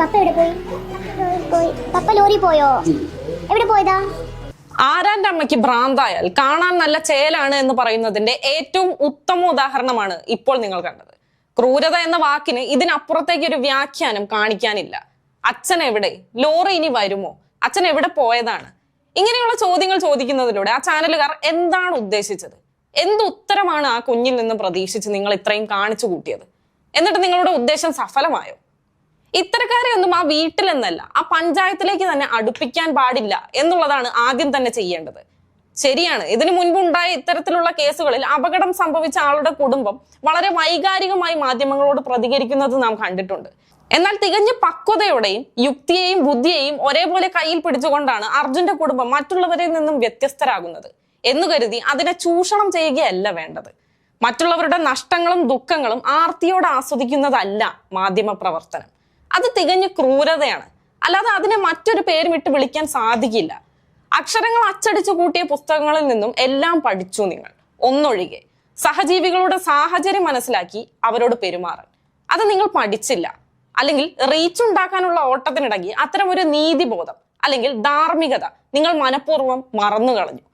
പപ്പ എവിടെ പോയി? പോയി. പപ്പ ലോറി പോയോ? എവിടെ പോയതാ? ആരാന്റെ അമ്മയ്ക്ക് ഭ്രാന്തായാൽ കാണാൻ നല്ല ചേലാണ് എന്ന് പറയുന്നതിന്റെ ഏറ്റവും ഉത്തമ ഉദാഹരണമാണ് ഇപ്പോൾ നിങ്ങൾ കണ്ടത്. ക്രൂരത എന്ന വാക്കിന് ഇതിനപ്പുറത്തേക്ക് ഒരു വ്യാഖ്യാനം കാണിക്കാനില്ല. അച്ഛൻ എവിടെ? ലോറി ഇനി വരുമോ? അച്ഛൻ എവിടെ പോയതാണ്? ഇങ്ങനെയുള്ള ചോദ്യങ്ങൾ ചോദിക്കുന്നതിലൂടെ ആ ചാനലുകാർ എന്താണ് ഉദ്ദേശിച്ചത്? എന്ത് ഉത്തരമാണ് ആ കുഞ്ഞിൽ നിന്ന് പ്രതീക്ഷിച്ച് നിങ്ങൾ ഇത്രയും കാണിച്ചു കൂട്ടിയത്? എന്നിട്ട് നിങ്ങളുടെ ഉദ്ദേശം സഫലമായോ? ഇത്തരക്കാരെ ഒന്നും ആ വീട്ടിലെന്നല്ല ആ പഞ്ചായത്തിലേക്ക് തന്നെ അടുപ്പിക്കാൻ പാടില്ല എന്നുള്ളതാണ് ആദ്യം തന്നെ ചെയ്യേണ്ടത്. ശരിയാണ്. ഇതിനു മുൻപുണ്ടായ ഇത്തരത്തിലുള്ള കേസുകളിൽ അപകടം സംഭവിച്ച ആളുടെ കുടുംബം വളരെ വൈകാരികമായി മാധ്യമങ്ങളോട് പ്രതികരിക്കുന്നത് നാം കണ്ടിട്ടുണ്ട്. എന്നാൽ തികഞ്ഞ പക്വതയോടെയും യുക്തിയെയും ബുദ്ധിയെയും ഒരേപോലെ കയ്യിൽ പിടിച്ചുകൊണ്ടാണ് അർജുന്റെ കുടുംബം മറ്റുള്ളവരിൽ നിന്നും വ്യത്യസ്തരാകുന്നത് എന്ന് കരുതി അതിനെ ചൂഷണം ചെയ്യുകയല്ല വേണ്ടത്. മറ്റുള്ളവരുടെ നഷ്ടങ്ങളും ദുഃഖങ്ങളും ആർത്തിയോടെ ആസ്വദിക്കുന്നതല്ല മാധ്യമ പ്രവർത്തനം അത് തികഞ്ഞ ക്രൂരതയാണ്. അല്ലാതെ അതിനെ മറ്റൊരു പേര് വിട്ട് വിളിക്കാൻ സാധിക്കില്ല. അക്ഷരങ്ങൾ അച്ചടിച്ചു കൂട്ടിയ പുസ്തകങ്ങളിൽ നിന്നും എല്ലാം പഠിച്ചു നിങ്ങൾ. ഒന്നൊഴികെ. സഹജീവികളുടെ സാഹചര്യം മനസ്സിലാക്കി അവരോട് പെരുമാറാൻ അത് നിങ്ങൾ പഠിച്ചില്ല. അല്ലെങ്കിൽ റീച്ച് ഉണ്ടാക്കാനുള്ള ഓട്ടത്തിനിടങ്ങി അത്തരം ഒരു നീതിബോധം അല്ലെങ്കിൽ ധാർമ്മികത നിങ്ങൾ മനഃപൂർവം മറന്നു കളഞ്ഞു.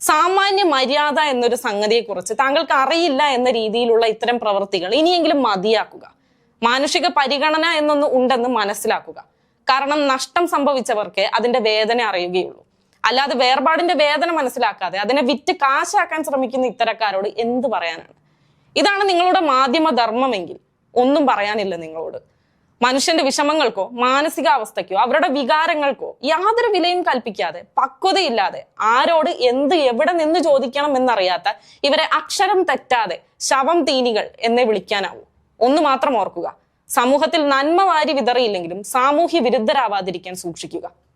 സാമാന്യ മര്യാദ എന്നൊരു സംഗതിയെക്കുറിച്ച് താങ്കൾക്ക് അറിയില്ല എന്ന രീതിയിലുള്ള ഇത്തരം പ്രവൃത്തികൾ ഇനിയെങ്കിലും മതിയാക്കുക. മാനുഷിക പരിഗണന എന്നൊന്ന് ഉണ്ടെന്ന് മനസ്സിലാക്കുക. കാരണം നഷ്ടം സംഭവിച്ചവർക്ക് അതിന്റെ വേദന അറിയുകയുള്ളൂ. അല്ലാതെ വേർപാടിന്റെ വേദന മനസ്സിലാക്കാതെ അതിനെ വിറ്റ് കാശാക്കാൻ ശ്രമിക്കുന്ന ഇത്തരക്കാരോട് എന്ത് പറയാനാണ്? ഇതാണ് നിങ്ങളുടെ മാധ്യമ ധർമ്മമെങ്കിൽ. ഒന്നും പറയാനില്ല നിങ്ങളോട്. മനുഷ്യന്റെ വിഷമങ്ങൾക്കോ മാനസികാവസ്ഥയ്ക്കോ അവരുടെ വികാരങ്ങൾക്കോ യാതൊരു വിലയും കൽപ്പിക്കാതെ പക്വതയില്ലാതെ ആരോട് എന്ത് എവിടെ നിന്ന് ചോദിക്കണം എന്നറിയാത്ത ഇവരെ അക്ഷരം തെറ്റാതെ ശവം തീനികൾ എന്നെ വിളിക്കാനാവൂ. ഒന്ന് മാത്രം ഓർക്കുക. സമൂഹത്തിൽ നന്മ വാരി വിതറിയില്ലെങ്കിലും സാമൂഹ്യ വിരുദ്ധരാവാതിരിക്കാൻ സൂക്ഷിക്കുക.